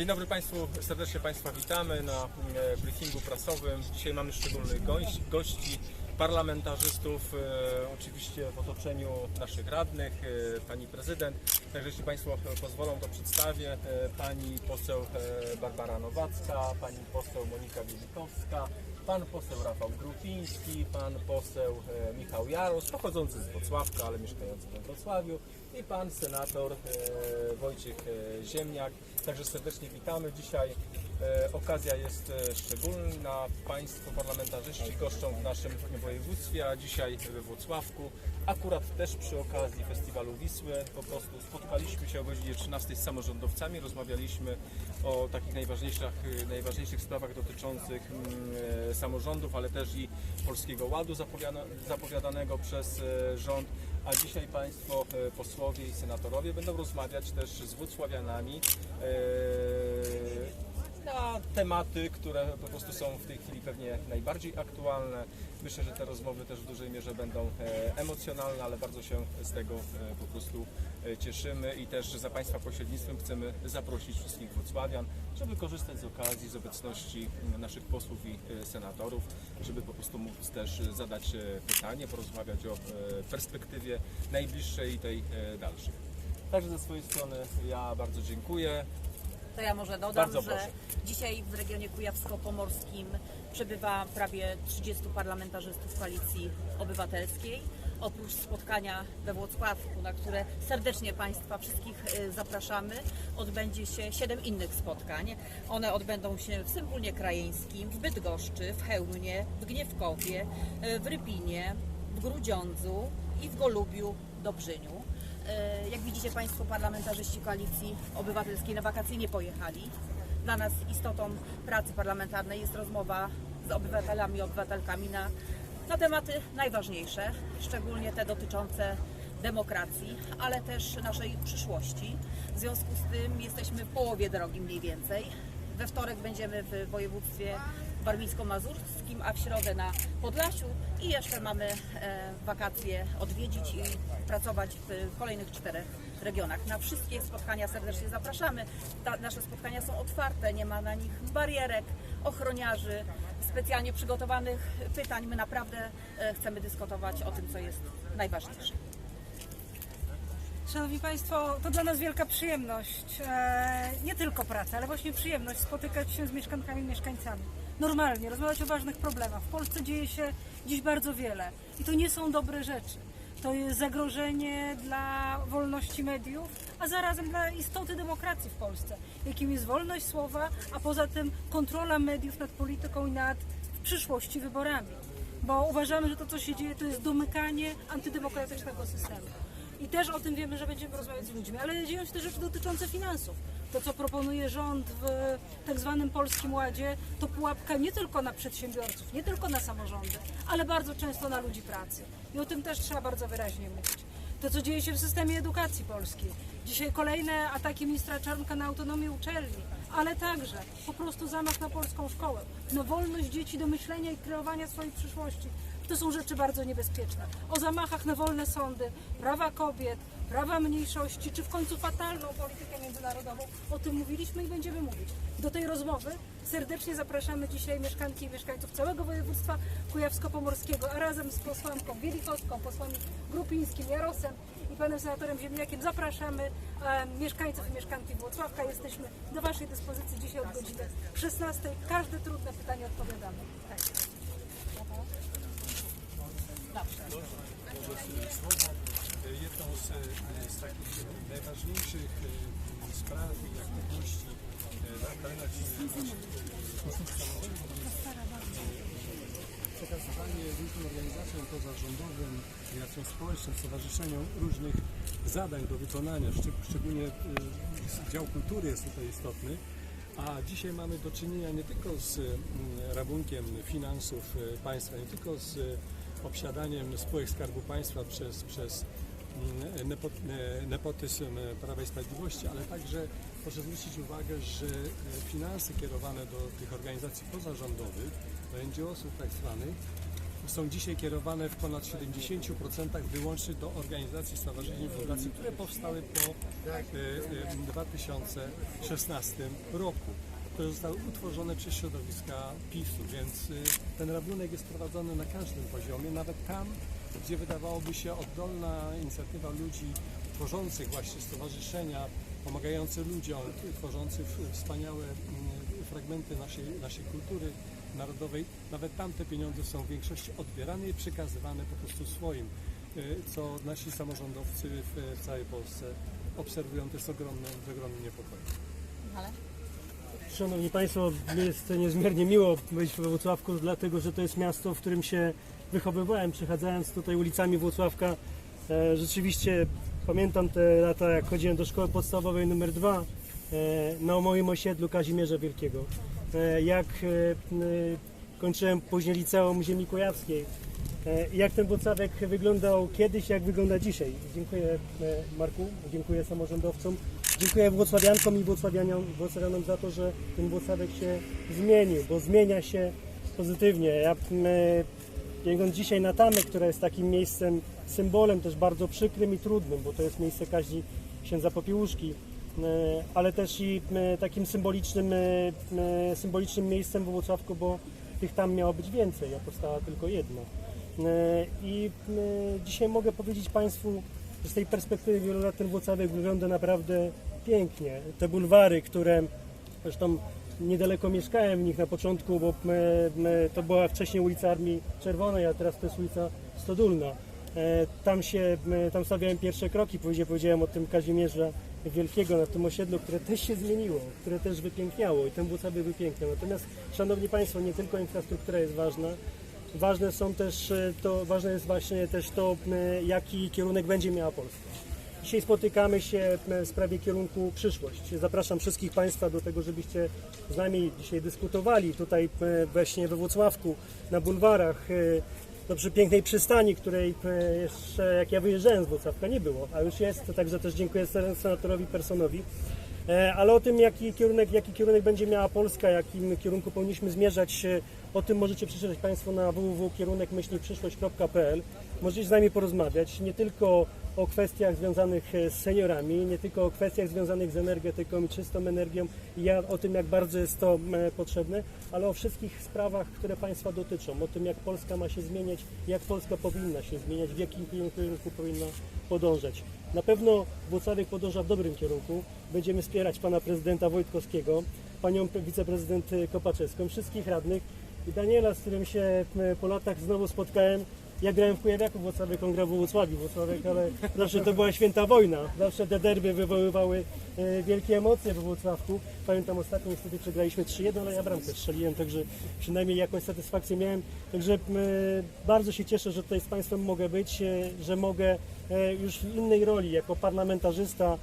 Dzień dobry Państwu, serdecznie Państwa witamy na e, briefingu prasowym. Dzisiaj mamy szczególnych gości, parlamentarzystów, e, oczywiście w otoczeniu naszych radnych, e, pani prezydent. Także jeśli Państwo pozwolą, to przedstawię pani poseł Barbara Nowacka, pani poseł Monika Wielikowska, pan poseł Rafał Grupiński, pan poseł e, Michał Jaros, pochodzący z Wrocławka, ale mieszkający we Wrocławiu i pan senator e, Wojciech e, Ziemniak. Także serdecznie witamy. Dzisiaj okazja jest e, szczególna. Państwo parlamentarzyści goszczą w naszym województwie, a dzisiaj we Wrocławku. Akurat też przy okazji festiwalu Wisły po prostu spotkaliśmy się o godzinie 13 z samorządowcami, rozmawialiśmy o takich najważniejszych, najważniejszych sprawach dotyczących mm, e, samorządów, ale też i Polskiego Ładu zapowiada- zapowiadanego przez e, rząd. A dzisiaj Państwo e, posłowie i senatorowie będą rozmawiać też z włocławianami e, na tematy, które po prostu są w tej chwili pewnie najbardziej aktualne. Myślę, że te rozmowy też w dużej mierze będą e, emocjonalne, ale bardzo się z tego e, po prostu e, cieszymy i też za Państwa pośrednictwem chcemy zaprosić wszystkich wrocławian, żeby korzystać z okazji, z obecności naszych posłów i senatorów, żeby po prostu móc też zadać pytanie, porozmawiać o perspektywie najbliższej i tej dalszej. Także ze swojej strony ja bardzo dziękuję. To ja może dodam, Bardzo że proszę. dzisiaj w regionie kujawsko-pomorskim przebywa prawie 30 parlamentarzystów Koalicji Obywatelskiej. Oprócz spotkania we Włocławku, na które serdecznie Państwa wszystkich y, zapraszamy, odbędzie się siedem innych spotkań. One odbędą się w Sympulie Krajeńskim, w Bydgoszczy, w Chełmie, w Gniewkowie, y, w Rypinie, w Grudziądzu i w Golubiu, Dobrzyniu. E, Jak widzicie Państwo, parlamentarzyści Koalicji Obywatelskiej na wakacje nie pojechali. Dla nas istotą pracy parlamentarnej jest rozmowa z obywatelami i obywatelkami na, na tematy najważniejsze, szczególnie te dotyczące demokracji, ale też naszej przyszłości. W związku z tym jesteśmy w połowie drogi mniej więcej. We wtorek będziemy w województwie warmińsko-mazurskim, a w środę na Podlasiu i jeszcze mamy e, wakacje odwiedzić i pracować w kolejnych czterech regionach. Na wszystkie spotkania serdecznie zapraszamy. Ta, nasze spotkania są otwarte, nie ma na nich barierek, ochroniarzy, specjalnie przygotowanych pytań. My naprawdę e, chcemy dyskutować o tym, co jest najważniejsze. Szanowni Państwo, to dla nas wielka przyjemność, e, nie tylko praca, ale właśnie przyjemność spotykać się z mieszkankami i mieszkańcami. Normalnie, rozmawiać o ważnych problemach. W Polsce dzieje się dziś bardzo wiele i to nie są dobre rzeczy. To jest zagrożenie dla wolności mediów, a zarazem dla istoty demokracji w Polsce, jakim jest wolność słowa, a poza tym kontrola mediów nad polityką i nad w przyszłości wyborami. Bo uważamy, że to, co się dzieje, to jest domykanie antydemokratycznego systemu. I też o tym wiemy, że będziemy rozmawiać z ludźmi, ale dzieją się też rzeczy dotyczące finansów. To, co proponuje rząd w tak zwanym Polskim Ładzie, to pułapka nie tylko na przedsiębiorców, nie tylko na samorządy, ale bardzo często na ludzi pracy. I o tym też trzeba bardzo wyraźnie mówić. To, co dzieje się w systemie edukacji polskiej. Dzisiaj kolejne ataki ministra Czarnka na autonomię uczelni, ale także po prostu zamach na polską szkołę, na wolność dzieci do myślenia i kreowania swojej przyszłości. To są rzeczy bardzo niebezpieczne. O zamachach na wolne sądy, prawa kobiet, prawa mniejszości, czy w końcu fatalną politykę międzynarodową. O tym mówiliśmy i będziemy mówić. Do tej rozmowy serdecznie zapraszamy dzisiaj mieszkanki i mieszkańców całego województwa kujawsko-pomorskiego, a razem z posłanką Wielikowską, posłami Grupińskim, Jarosem i panem senatorem Ziemniakiem zapraszamy mieszkańców i mieszkanki Włocławka. Jesteśmy do Waszej dyspozycji dzisiaj od godziny 16. Każde trudne pytanie odpowiadamy. Tak. Jedną z, z takich najważniejszych e, spraw i aktywności e, na terenach przekazywanie różnym organizacjom pozarządowym, organizacjom społecznym, stowarzyszeniom różnych zadań do wykonania, szczeg- szczególnie e, dział kultury jest tutaj istotny. A dzisiaj mamy do czynienia nie tylko z mm, rabunkiem finansów e, państwa, nie tylko z e, obsiadaniem spółek Skarbu Państwa przez, przez mm, e, nepotyzm Prawa i Sprawiedliwości, ale także proszę zwrócić uwagę, że e, finanse kierowane do tych organizacji pozarządowych, do NGO-sów tak zwanych, są dzisiaj kierowane w ponad 70% wyłącznie do organizacji, stowarzyszeń i fundacji, które powstały po e, e, 2016 roku. Które zostały utworzone przez środowiska PiSu, więc y, ten rabunek jest prowadzony na każdym poziomie, nawet tam, gdzie wydawałoby się oddolna inicjatywa ludzi tworzących właśnie stowarzyszenia, pomagające ludziom, tworzących wspaniałe mm, fragmenty naszej, naszej kultury narodowej, nawet tam te pieniądze są w większości odbierane i przekazywane po prostu swoim, y, co nasi samorządowcy w, całej Polsce obserwują to z ogromnym, z ogromnym niepokojem. Ale? Szanowni Państwo, jest niezmiernie miło być we Włocławku, dlatego że to jest miasto, w którym się wychowywałem. Przechadzając tutaj ulicami Włocławka, e, rzeczywiście pamiętam te lata, jak chodziłem do szkoły podstawowej numer 2 e, na moim osiedlu Kazimierza Wielkiego. E, jak kończyłem później liceum ziemi kujawskiej. Jak ten Włocławek wyglądał kiedyś, jak wygląda dzisiaj. Dziękuję Marku, dziękuję samorządowcom, dziękuję Włocławiankom i Włocławianiom, Włocławianom za to, że ten Włocławek się zmienił, bo zmienia się pozytywnie. Ja m, e, biegnąc dzisiaj na Tamę, która jest takim miejscem, symbolem też bardzo przykrym i trudnym, bo to jest miejsce kaźni księdza Popiełuszki, e, ale też i e, takim symbolicznym, e, e, symbolicznym miejscem w Włocławku, bo tych tam miało być więcej, a powstała tylko jedna. E, I e, dzisiaj mogę powiedzieć Państwu, z tej perspektywy wielu lat ten wygląda naprawdę pięknie. Te bulwary, które zresztą niedaleko mieszkałem w nich na początku, bo e, e, to była wcześniej ulica Armii Czerwonej, a teraz to jest ulica Stodulna. E, Tam się, e, tam stawiałem pierwsze kroki, później powiedziałem o tym Kazimierza Wielkiego na tym osiedlu, które też się zmieniło, które też wypiękniało i ten Włocławek wypiękniał. Natomiast, Szanowni Państwo, nie tylko infrastruktura jest ważna, ważne są też, e, to, ważne jest właśnie też to, e, jaki kierunek będzie miała Polska. Dzisiaj spotykamy się w sprawie kierunku przyszłość. Zapraszam wszystkich Państwa do tego, żebyście z nami dzisiaj dyskutowali tutaj e, właśnie we Włocławku, na bulwarach, e, no przy pięknej przystani, której e, jeszcze jak ja wyjeżdżałem z Włocławka nie było, a już jest, także też dziękuję senatorowi Personowi. E, Ale o tym, jaki kierunek, jaki kierunek będzie miała Polska, jakim kierunku powinniśmy zmierzać, e, o tym możecie przeczytać Państwo na www.kierunek-przyszłość.pl. Możecie z nami porozmawiać nie tylko o kwestiach związanych e, z seniorami, nie tylko o kwestiach związanych z energetyką i czystą energią ja, o tym, jak bardzo jest to e, potrzebne, ale o wszystkich sprawach, które Państwa dotyczą, o tym, jak Polska ma się zmieniać, jak Polska powinna się zmieniać, w jakim kierunku powinna podążać. Na pewno Włocławek podąża w dobrym kierunku. Będziemy wspierać pana prezydenta Wojtkowskiego, panią pre- wiceprezydent Kopaczewską, wszystkich radnych i Daniela, z którym się e, po latach znowu spotkałem. Ja grałem w Kujawiaku, Włocławek, on grał w Włocławiu, Włocławek, ale zawsze to była święta wojna. Zawsze te derby wywoływały e, wielkie emocje we Włocławku. Pamiętam ostatnio niestety przegraliśmy 3-1, ale ja bramkę strzeliłem, także przynajmniej jakąś satysfakcję miałem. Także e, bardzo się cieszę, że tutaj z Państwem mogę być, e, że mogę już w innej roli, jako parlamentarzysta,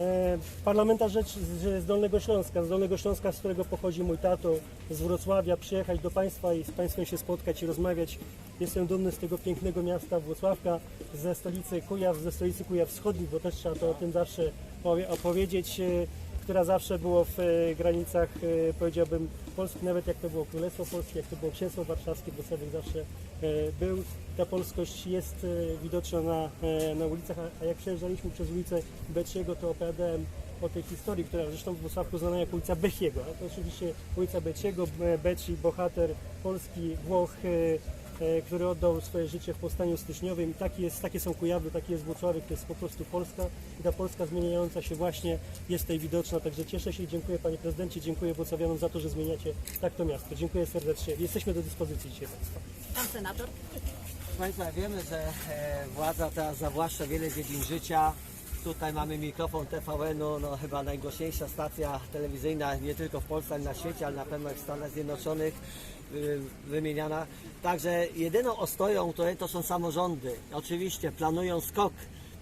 e, parlamentarzysty z Dolnego Śląska, z Dolnego Śląska, z którego pochodzi mój tato, z Wrocławia, przyjechać do Państwa i z Państwem się spotkać i rozmawiać. Jestem dumny z tego pięknego miasta Włocławka, ze stolicy Kujaw, ze stolicy Kujaw Wschodnich, bo też trzeba to o tym zawsze powie- opowiedzieć, e, która zawsze było w e, granicach, e, powiedziałbym, Polski, nawet jak to było Królestwo Polskie, jak to było Księstwo Warszawskie, Włocławek zawsze e, był. Ta polskość jest widoczna na, na ulicach, a- jak przejeżdżaliśmy przez ulicę Beciego, to opowiadałem o tej historii, która zresztą w Włocławku znana jako ulica Bechiego. To oczywiście ulica Beciego, Be- Becci, bohater Polski, Włoch, który oddał swoje życie w powstaniu styczniowym. I taki jest, takie są Kujawy, taki jest Włocławek, to jest po prostu Polska. I ta Polska zmieniająca się właśnie jest tutaj widoczna. Także cieszę się i dziękuję Panie Prezydencie, dziękuję Włocławianom za to, że zmieniacie tak to miasto. Dziękuję serdecznie. Jesteśmy do dyspozycji dzisiaj Państwa. Pan senator? Proszę Państwa, wiemy, że e, władza teraz zawłaszcza wiele dziedzin życia. Tutaj mamy mikrofon TVN-u, no chyba najgłośniejsza stacja telewizyjna nie tylko w Polsce, ale na świecie, ale na pewno w Stanach Zjednoczonych y, wymieniana. Także jedyną ostoją tutaj to są samorządy. Oczywiście planują skok,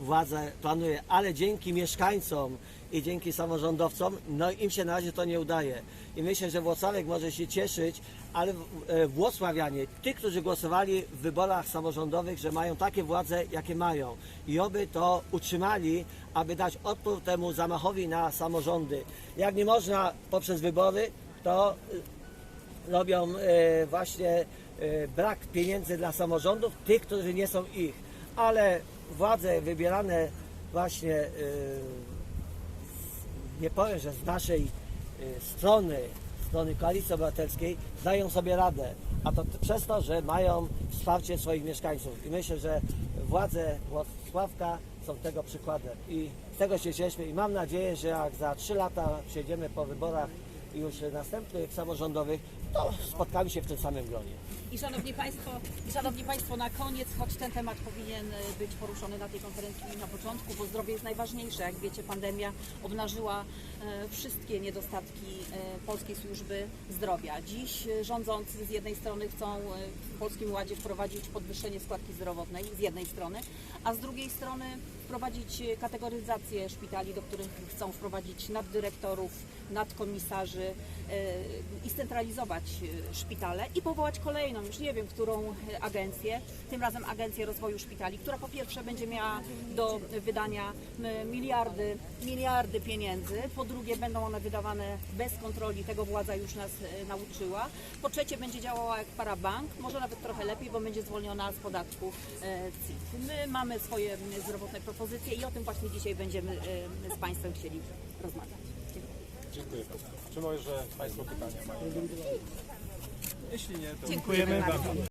władza planuje, ale dzięki mieszkańcom i dzięki samorządowcom, no im się na razie to nie udaje. I myślę, że Włocławek może się cieszyć, ale e, Włocławianie, ci, którzy głosowali w wyborach samorządowych, że mają takie władze, jakie mają. I oby to utrzymali, aby dać odpór temu zamachowi na samorządy. Jak nie można poprzez wybory, to y, robią e, właśnie e, brak pieniędzy dla samorządów, tych, którzy nie są ich. Ale władze wybierane właśnie, e, nie powiem, że z naszej e, strony, strony Koalicji Obywatelskiej, dają sobie radę. A to przez to, że mają wsparcie swoich mieszkańców. I myślę, że władze Włocławka są tego przykładem. I z tego się cieszymy i mam nadzieję, że jak za trzy lata przejdziemy po wyborach już następnych samorządowych, to spotkamy się w tym samym gronie. I szanowni państwo, i szanowni państwo, na koniec, choć ten temat powinien e, być poruszony na tej konferencji na początku, bo zdrowie jest najważniejsze. Jak wiecie, pandemia obnażyła e, wszystkie niedostatki e, polskiej służby zdrowia. Dziś rządzący z jednej strony chcą Polskim Ładzie wprowadzić podwyższenie składki zdrowotnej z jednej strony, a z drugiej strony wprowadzić e, kategoryzację szpitali, do których chcą wprowadzić naddyrektorów, nadkomisarzy i scentralizować e, szpitale i powołać kolejną, już nie wiem, którą e, agencję, tym razem Agencję Rozwoju Szpitali, która po pierwsze będzie miała do wydania miliardy, miliardy pieniędzy, po drugie będą one wydawane bez kontroli, tego władza już nas e, nauczyła, po trzecie będzie działała jak parabank, może nawet trochę lepiej, bo będzie zwolniona z podatku CIT. My mamy swoje zdrowotne propozycje i o tym właśnie dzisiaj będziemy z Państwem chcieli rozmawiać. Dziękuję bardzo. Czy może Państwo pytania mają? Jeśli nie, to Dziękujemy bardzo.